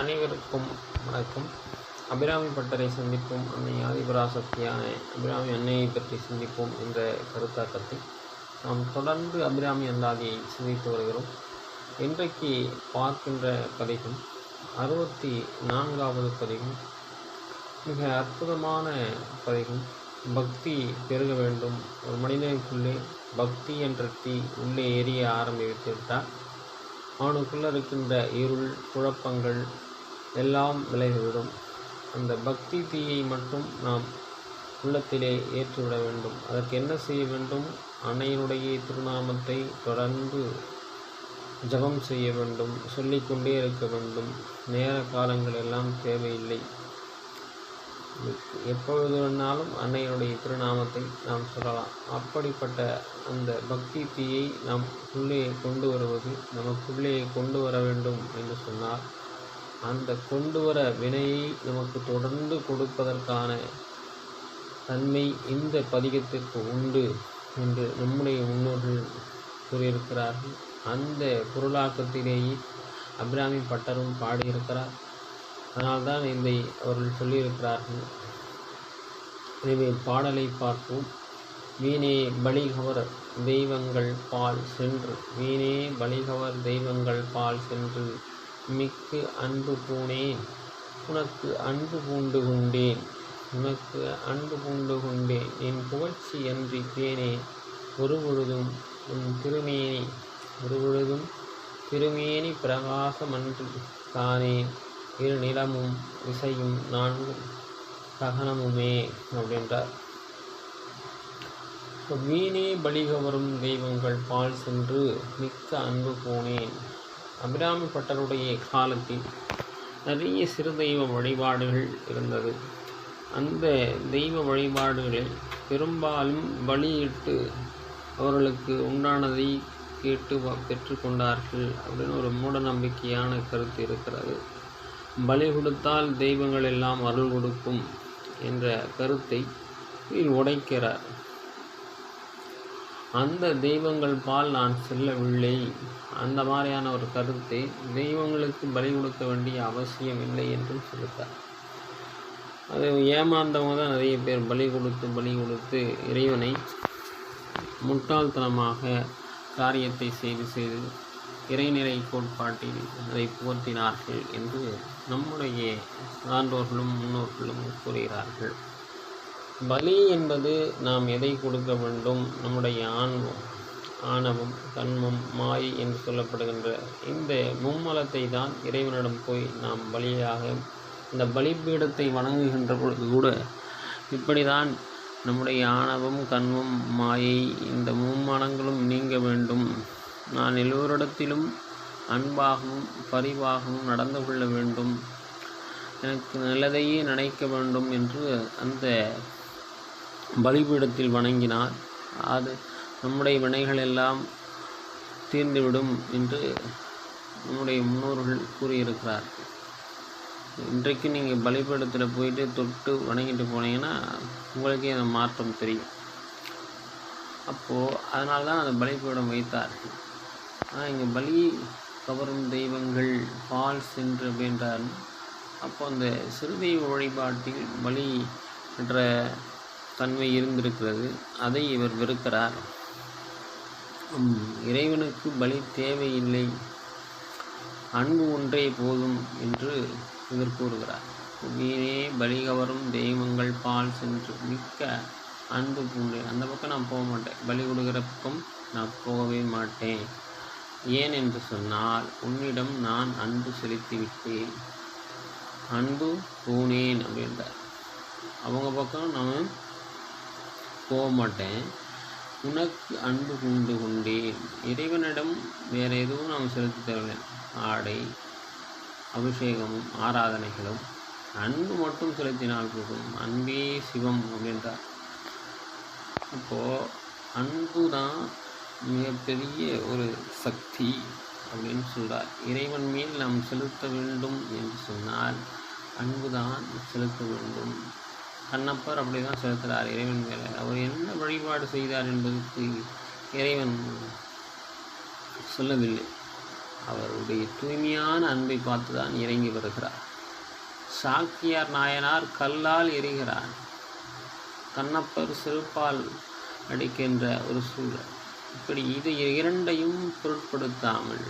அனைவருக்கும் வணக்கம். அபிராமி பட்டரை சந்திப்போம். அன்னை ஆதிபராசக்தியான அபிராமி அன்னையை பற்றி சிந்திப்போம் என்ற கருத்தாக்கத்தை நாம் தொடர்ந்து அபிராமி அந்தாதியை சிந்தித்து வருகிறோம். இன்றைக்கு பார்க்கின்ற பதிகம் அறுபத்தி நான்காவது பதிகம் மிக அற்புதமான பதிகம். பக்தி பெருக வேண்டும். ஒரு மனிதனுக்குள்ளே பக்தி என்ற தீ உள்ளே எரிய ஆரம்பித்து விட்டால் அவனுக்குள்ளே இருக்கின்ற இருள் குழப்பங்கள் எல்லாம் விலகிவிடும் அந்த பக்தி தீயை மட்டும் நாம் உள்ளத்திலே ஏற்றுவிட வேண்டும். அதற்கு என்ன செய்ய வேண்டும்? அன்னையினுடைய திருநாமத்தை தொடர்ந்து ஜபம் செய்ய வேண்டும் சொல்லிக்கொண்டே இருக்க வேண்டும். நேர காலங்கள் எல்லாம் தேவையில்லை. எப்பொழுது வேணாலும் அன்னையினுடைய திருநாமத்தை நாம் சொல்லலாம். அப்படிப்பட்ட அந்த பக்தி தீயை நாம் உள்ளே கொண்டு வருவது நமக்குள்ளே கொண்டு வர வேண்டும் என்று சொன்னால் அந்த கொண்டு வர வினையை நமக்கு தொடர்ந்து கொடுப்பதற்கான தன்மை இந்த பதிகத்திற்கு உண்டு என்று நம்முடைய முன்னோர்கள் கூறியிருக்கிறார்கள். அந்த பொருளாக்கத்திலேயே அபிராமி பட்டரும் பாடியிருக்கிறார். அதனால்தான் இதை அவர்கள் சொல்லியிருக்கிறார்கள். எனவே பாடலை பார்ப்போம். வீணே பலிகவர் தெய்வங்கள் பால் சென்று வீணே பலிகவர் தெய்வங்கள் பால் சென்று மிக்கு அன்பு பூணேன். உனக்கு அன்பு பூண்டு கொண்டேன். உனக்கு அன்பு பூண்டு கொண்டேன். என் புகழ்ச்சி அன்றி தேனே. ஒரு பொழுதும் உன் திருமேனி. ஒரு பொழுதும் திருமேனி பிரகாசமன்று தானே. இரு நிலமும் இசையும் நான்கும் சகனமுமே அப்படின்றார். வீணே பலிக வரும் தெய்வங்கள் பால் சென்று மிக்க அன்பு போனேன் அபிராமி பட்டருடைய காலத்தில் நிறைய சிறு தெய்வ வழிபாடுகள் இருந்தது. அந்த தெய்வ வழிபாடுகளில் பெரும்பாலும் பலியிட்டு அவர்களுக்கு உண்டானதை கேட்டு பெற்றுக்கொண்டார்கள் அப்படின்னு ஒரு மூட நம்பிக்கையான கருத்து இருக்கிறது. பலி கொடுத்தால் தெய்வங்கள் எல்லாம் அருள் கொடுக்கும் என்ற கருத்தை உடைக்கிறார். அந்த தெய்வங்கள் பால் நான் செல்லவில்லை. அந்த மாதிரியான ஒரு கருத்தை தெய்வங்களுக்கு பலி கொடுக்க வேண்டிய அவசியம் இல்லை என்றும் சொல்லுத்தார் அது ஏமாந்தவங்க தான் நிறைய பேர் பலி கொடுத்து பலி கொடுத்து இறைவனை முட்டாள்தனமாக காரியத்தை செய்து செய்து இறைநிலை கோட்பாட்டில் அதை புகழ்த்தினார்கள் என்று நம்முடைய சான்றோர்களும் முன்னோர்களும் கூறுகிறார்கள். பலி என்பது நாம் எதை கொடுக்க வேண்டும்? நம்முடைய ஆன்மம் ஆணவம் தன்மம் மாய் என்று சொல்லப்படுகின்ற இந்த மும்மலத்தை தான் இறைவனிடம் போய் நாம் பலியாக இந்த பலிபீடத்தை வணங்குகின்ற பொழுது கூட இப்படி தான் நம்முடைய ஆணவம் கண்மம் மாயை இந்த மும்மலங்களும் நீங்க வேண்டும். நான் எல்லோரிடத்திலும் அன்பாகவும் பரிவாகவும் நடந்து கொள்ள வேண்டும். எனக்கு நல்லதையே நினைக்க வேண்டும் என்று அந்த பலிபீடத்தில் வணங்கினார். அது நம்முடைய வினைகள் எல்லாம் தீர்ந்துவிடும் என்று நம்முடைய முன்னோர்கள் கூறியிருக்கிறார்கள் இன்றைக்கு நீங்கள் பலிபீடத்தில் போயிட்டு தொட்டு வணங்கிட்டு போனீங்கன்னா உங்களுக்கே அந்த மாற்றம் தெரியும். அப்போது அதனால தான் அந்த பலிபீடம் வைத்தார்கள் ஆனால் இங்கே பலி கவரும் தெய்வங்கள் பால் சென்று அப்படின்றார். அப்போ அந்த சிறு தெய்வ வழிபாட்டில் பலி என்ற தன்மை இருந்திருக்கிறது. அதை இவர் வெறுக்கிறார். இறைவனுக்கு பலி தேவையில்லை. அன்பு ஒன்றே போதும் என்று இவர் கூறுகிறார். வீணே பலி கவரும் தெய்வங்கள் பால் சென்று மிக்க அன்பு பூண்டு. அந்த பக்கம் நான் போக மாட்டேன். பலி கொடுக்குற பக்கம் நான் போகவே மாட்டேன். ஏன் என்று சொன்னால் உன்னிடம் நான் அன்பு செலுத்தி விட்டேன் அன்பு பூனேன் அப்படின்றார். அவங்க பக்கம் நான் போக மாட்டேன் உனக்கு அன்பு கொண்டு கொண்டேன் இறைவனிடம் வேறு எதுவும் நாம் செலுத்தி தரவில்லை. ஆடை அபிஷேகமும் ஆராதனைகளும் அன்பு மட்டும் செலுத்தினால் போதும். அன்பே சிவம் அப்படின்றார். அப்போது அன்பு தான் மிகப்பெரிய ஒரு சக்தி அப்படின்னு சொல்கிறார் இறைவன் மேல் நாம் செலுத்த வேண்டும் என்று சொன்னால் அன்புதான் செலுத்த வேண்டும். கண்ணப்பர் அப்படி தான் செலுத்துகிறார் இறைவன் மேலே. அவர் என்ன வழிபாடு செய்தார் என்பதற்கு இறைவன் சொல்லவில்லை. அவருடைய தூய்மையான அன்பை பார்த்து தான் இறங்கி வருகிறார். சாக்கியார் நாயனார் கல்லால் எரிகிறார். கண்ணப்பர் செருப்பால் அடிக்கின்ற ஒரு சூழல். இப்படி இது இரண்டையும் பொருட்படுத்தாமல்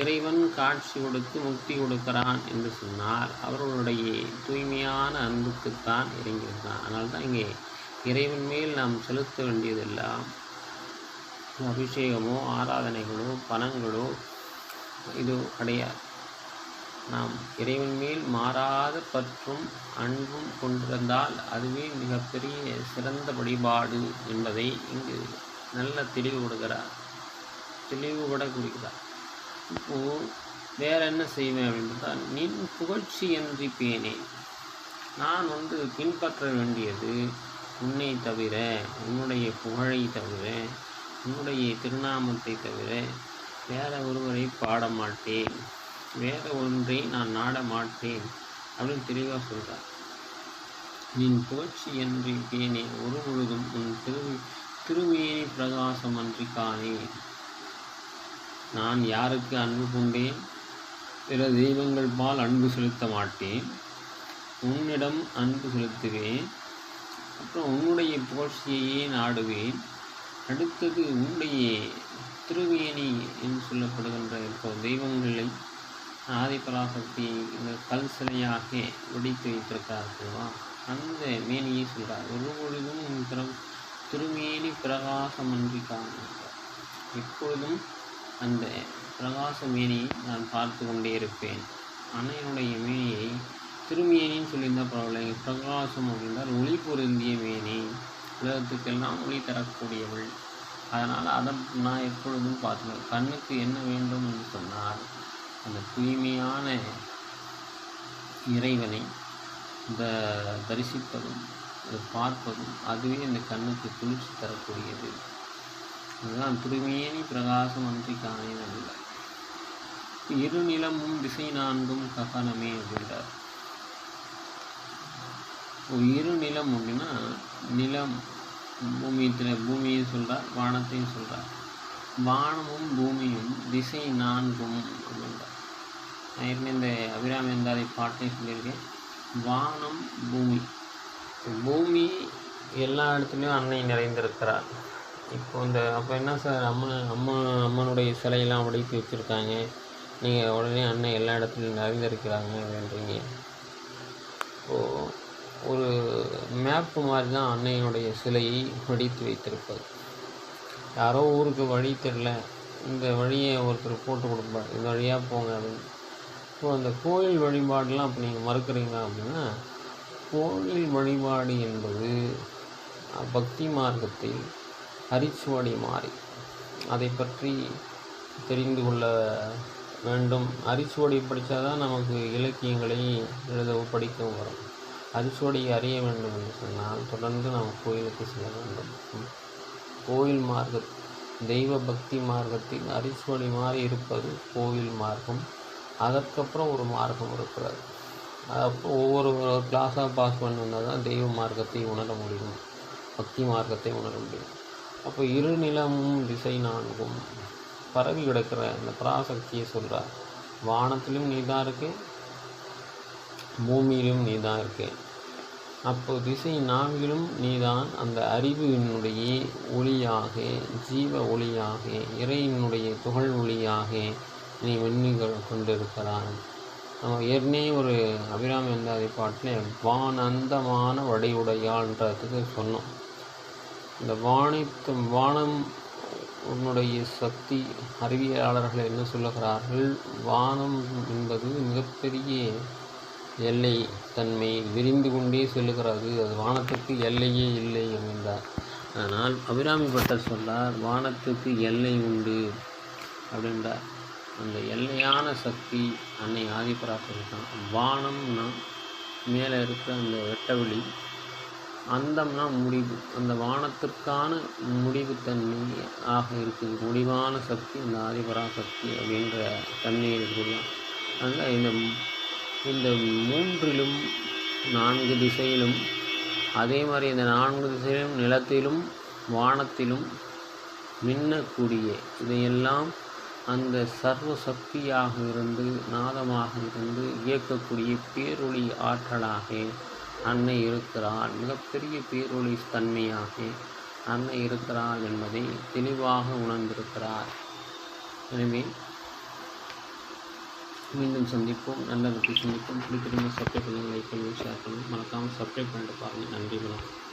இறைவன் காட்சி கொடுத்து முக்தி கொடுக்கிறான் என்று சொன்னால் அவர்களுடைய தூய்மையான அன்புக்குத்தான் இறங்கியிருக்கிறான். அதனால் தான் இங்கே இறைவன் மேல் நாம் செலுத்த வேண்டியதெல்லாம் அபிஷேகமோ ஆராதனைகளோ பணங்களோ இது கிடையாது. நாம் இறைவன் மேல் மாறாத பற்றும் அன்பும் கொண்டிருந்தால் அதுவே மிகப்பெரிய சிறந்த வழிபாடு என்பதை இங்கு நல்ல தெளிவு கொடுக்கிறார். தெளிவுபட குறிக்கிறார் இப்போது வேற என்ன செய்வேன் அப்படின்னு பார்த்தா நின் புகழ்ச்சி என்று பேனே நான் வந்து பின்பற்ற வேண்டியது உன்னை தவிர உன்னுடைய புகழை தவிர உன்னுடைய திருநாமத்தை தவிர வேற ஒருவரை பாட மாட்டேன் வேற ஒன்றை நான் நாட மாட்டேன் அப்படின்னு தெளிவாக சொல்கிறார் நின் புகழ்ச்சி என்று பேனே ஒரு முழுதும் உன் திரு திருமேனி பிரகாசம் அன்றி காணேன் நான் யாருக்கு அன்பு கொண்டேன்? பிற தெய்வங்கள் பால் அன்பு செலுத்த மாட்டேன். உன்னிடம் அன்பு செலுத்துவேன். அப்புறம் உன்னுடைய புகழ்ச்சியையே நாடுவேன். அடுத்தது உன்னுடைய திருவேணி என்று சொல்லப்படுகின்ற இப்போ தெய்வங்களை ஆதிபராசக்தி இந்த கல் சிலையாக வெடித்து வைத்திருக்கார்களா அந்த மேனியை சொல்கிறார் ஒரு பொழுதும் உன் பிற திருமேனி பிரகாசமன்றி காண்கிறார் எப்பொழுதும் அந்த பிரகாச மேனியை நான் பார்த்து கொண்டே இருப்பேன். அன்னையினுடைய மேனியை திருமேனின்னு சொல்லியிருந்தால் பரவாயில்ல. பிரகாசம் அப்படின்றால் ஒளி பொருந்திய மேனி. உலகத்துக்கெல்லாம் ஒளி தரக்கூடியவள். அதனால் அதை நான் எப்பொழுதும் பார்த்துக்கணும். கண்ணுக்கு என்ன வேண்டும் என்று சொன்னால் அந்த தூய்மையான இறைவனை இந்த தரிசிப்பதும் அதை பார்ப்பதும் அதுவே இந்த கண்ணுக்கு குளிர்ச்சி தரக்கூடியது. அதுதான் திருமேனி பிரகாசம் அன்றி காணேன் இரு நிலமும் திசை நான்கும் ககனமே அப்படின்றார். இரு நிலம் அப்படின்னா நிலம் பூமியத்தில் பூமியை சொல்கிறார் வானத்தையும் சொல்கிறார் வானமும் பூமியும் திசை நான்கும் அப்படின்றார். நான் ஏற்கனவே இந்த அபிராமி எந்தாதை பாட்டையும் சொல்லியிருக்கேன். வானம் பூமி. பூமி எல்லா இடத்துலையும் அன்னை நிறைந்திருக்கிறார். இப்போ இந்த அப்போ என்ன சார் அம்மன் அம்மா அம்மனுடைய சிலையெல்லாம் வடித்து வச்சுருக்காங்க. நீங்கள் உடனே அண்ணன் எல்லா இடத்துலையும் நிறைந்திருக்கிறாங்க அப்படின்றீங்க. இப்போது ஒரு மேப்பு மாதிரி தான் அன்னையினுடைய சிலையை வடித்து வைத்திருப்பது. யாரோ ஊருக்கு வழி தெரில இந்த வழியை ஒருத்தர் போட்டு கொடுப்பார். இந்த வழியாக போங்க அப்படின்னு. இப்போ அந்த கோயில் வழிபாடெலாம் இப்போ நீங்கள் மறுக்கிறீங்க அப்படின்னா கோயில் வழிபாடு என்பது பக்தி மார்க்கத்தில் அரிச்சுவடி மாறி. அதை பற்றி தெரிந்து கொள்ள வேண்டும். அரிச்சுவடி படித்தா தான் நமக்கு இலக்கியங்களை எழுதவும் படிக்கவும் வரும். அரிச்சுவடியை அறிய வேண்டும் என்று சொன்னால் தொடர்ந்து நாம் கோயிலுக்கு செல்ல வேண்டும். கோயில் மார்க்க தெய்வ பக்தி மார்க்கத்தில் அரிச்சுவடி மாறி இருப்பது கோயில் மார்க்கம். அதற்கப்புறம் ஒரு மார்க்கம் இருக்கிறது. அப்போ ஒவ்வொரு கிளாஸாக பாஸ் பண்ணால் தான் தெய்வ மார்க்கத்தை உணர முடியும். பக்தி மார்க்கத்தை உணர முடியும். அப்போ இரு நிலமும் திசை நான்கும் பரவி கிடக்கிற அந்த பராசக்தியை சொல்கிறார் வானத்திலும் நீ தான் இருக்கு பூமியிலும் நீ தான் இருக்கு. அப்போ திசை நான்கிலும் நீதான் அந்த அறிவினுடைய ஒளியாக ஜீவ ஒளியாக இறையினுடைய துகள் ஒளியாக நீ வெண்ணிகள் கொண்டிருக்கிறான் நம்ம ஏற்கனவே ஒரு அபிராமி வந்தாதி பாட்டில் வானந்தமான வடையுடையான்றதுக்கு சொன்னோம். இந்த வானித்து வானம் உன்னுடைய சக்தி அறிவியலாளர்கள் என்ன சொல்லுகிறார்கள்? வானம் என்பது மிகப்பெரிய எல்லை தன்மை விரிந்து கொண்டே செல்லுகிறது. அது வானத்துக்கு எல்லையே இல்லை என்கின்றார் ஆனால் அபிராமி பட்டர் சொன்னார் வானத்துக்கு எல்லை உண்டு அப்படின்றார். அந்த எல்லையான சக்தி அன்னை ஆதிபராசரி தான். வானம்னா மேலே இருக்கிற அந்த வெட்டவெளி அந்தம்னா முடிவு. அந்த வானத்திற்கான முடிவுத்தன்மை ஆக இருக்குது. முடிவான சக்தி இந்த ஆதிபராசக்தி அப்படின்ற தன்மையை இருக்கலாம் அதனால் இந்த இந்த மூன்றிலும் நான்கு திசையிலும் அதே மாதிரி இந்த நான்கு திசையிலும் நிலத்திலும் வானத்திலும் மின்னக்கூடிய இதையெல்லாம் அந்த சர்வ சக்தியாக இருந்து நாதமாக இருந்து இயக்கக்கூடிய பேரொளி ஆற்றலாக அன்னை இருக்கிறாள். மிகப்பெரிய பேரொளி தன்மையாக அன்னை இருக்கிறாள் என்பதை தெளிவாக உணர்ந்திருக்கிறார். எனவே மீண்டும் சந்திப்போம். நல்ல சந்திப்போம். பிடித்திருந்த சப்ஸ்கிரைப் பண்ணுங்கள் லைக் பண்ணுங்கள் ஷேர் பண்ணுங்கள். மறக்காமல் சப்ஸ்கிரைப் பண்ணிட்டு பாருங்கள். நன்றி வணக்கம்.